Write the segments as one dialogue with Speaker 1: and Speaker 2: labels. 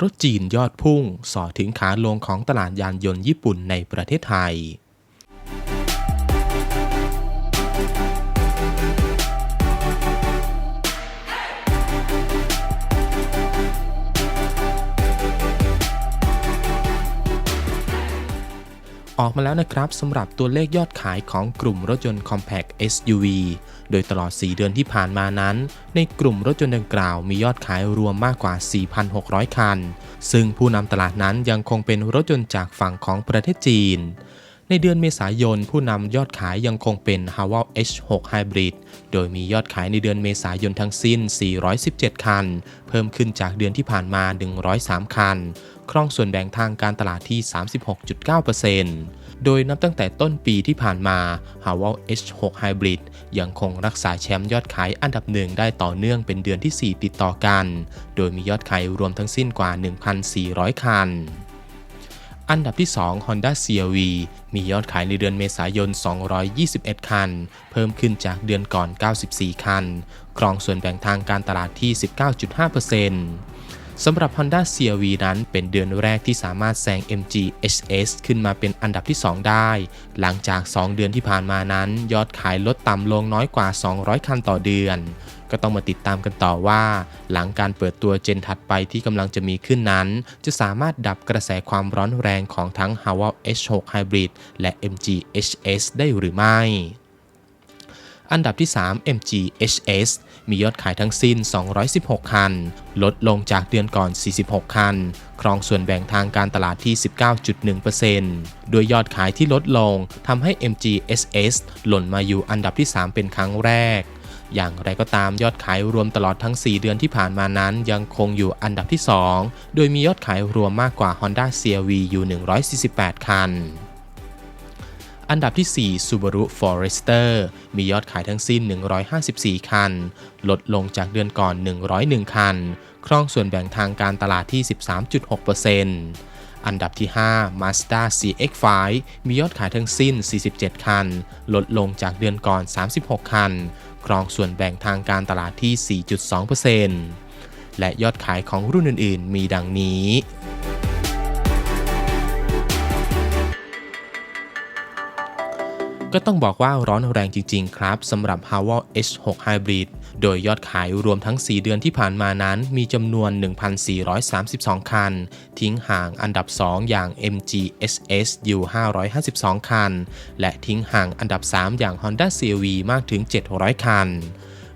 Speaker 1: รถจีนยอดพุ่งสอถึงขาลงของตลาดยานยนต์ญี่ปุ่นในประเทศไทย ออกมาแล้วนะครับสำหรับตัวเลขยอดขายของกลุ่มรถยนต์ Compact SUV โดยตลอด 4 เดือนที่ผ่านมานั้น ในกลุ่มรถยนต์ดังกล่าวมียอดขายรวมมากกว่า 4,600 คัน ซึ่งผู้นำตลาดนั้นยังคงเป็นรถยนต์จากฝั่งของประเทศจีน ในเดือนเมษายน ผู้นำยอดขายยังคงเป็น h a w a l H6 Hybrid โดยมียอดขายในเดือนเมษายนทั้งสิ้น 417 คัน เพิ่มขึ้นจากเดือนที่ผ่านมา 103 คัน ครองส่วนแบ่งทางการตลาดที่ 36.9%โดยนับตั้งแต่ต้นปีที่ผ่านมา h a w a l H6 Hybrid ยังคงรักษาแชมป์ยอดขายอันดับหนึ่งได้ต่อเนื่องเป็นเดือนที่ 4 ติดต่อกัน โดยมียอดขายรวมทั้งสิ้นกว่า 1,400 คัน อันดับที่ 2 Honda CR-V มียอดขายในเดือนเมษายน 221 คัน เพิ่มขึ้นจากเดือนก่อน 94 คัน ครองส่วนแบ่งทางการตลาดที่ 19.5% สำหรับ Honda CR-V นั้นเป็นเดือนแรกที่สามารถแซง MG HS ขึ้นมาเป็นอันดับที่ 2 ได้ หลังจาก 2 เดือนที่ผ่านมานั้น ยอดขายลดต่ำลงน้อยกว่า 200 คันต่อเดือน ก็ต้องมาติดตามกันต่อว่า หลังการเปิดตัวเจนถัดไปที่กำลังจะมีขึ้นนั้น จะสามารถดับกระแสความร้อนแรงของทั้ง h a w a l H6 Hybrid และ MG HS ได้หรือไม่ อันดับที่ 3 MG HS มียอดขายทั้งสิ้น 216 คัน ลดลงจากเดือนก่อน 46 คัน ครองส่วนแบ่งทางการตลาดที่ 19.1%โดยยอดขายที่ลดลงทำให้ MG SS หล่นมาอยู่อันดับที่ 3 เป็นครั้งแรกอย่างไรก็ตามยอดขายรวมตลอดทั้ง 4 เดือนที่ผ่านมานั้นยังคงอยู่อันดับที่ 2 โดยมียอดขายรวมมากกว่า Honda CR-V อยู่ 148 คัน อันดับที่ 4 Subaru Forester มียอดขายทั้งสิ้น 154 คัน ลดลงจากเดือนก่อน 101 คัน ครองส่วนแบ่งทางการตลาดที่ 13.6%อันดับที่ 5 Mazda CX-5 มียอดขายทั้งสิ้น 47 คัน ลดลงจากเดือนก่อน 36 คัน ครองส่วนแบ่งทางการตลาดที่ 4.2%และยอดขายของรุ่นอื่น ๆ มีดังนี้ ก็ต้องบอกว่าร้อนแรงจริง ๆ ครับสำหรับ h a w a l H6 Hybrid โดยยอดขายรวมทั้ง 4 เดือนที่ผ่านมานั้นมีจำนวน 1,432 คัน ทิ้งห่างอันดับ 2 อย่าง MG SS อยู่ 552 คัน และทิ้งห่างอันดับ 3 อย่าง Honda CR-V มากถึง 700 คัน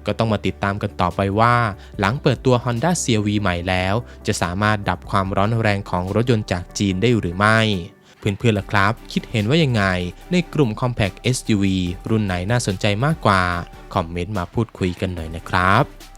Speaker 1: ก็ต้องมาติดตามกันต่อไปว่า หลังเปิดตัว Honda CR-V ใหม่แล้ว จะสามารถดับความร้อนแรงของรถยนต์จากจีนได้หรือไม่ เพื่อนๆล่ะครับ คิดเห็นว่ายังไง ในกลุ่ม Compact SUV รุ่นไหนน่าสนใจมากกว่า คอมเมนต์มาพูดคุยกันหน่อยนะครับ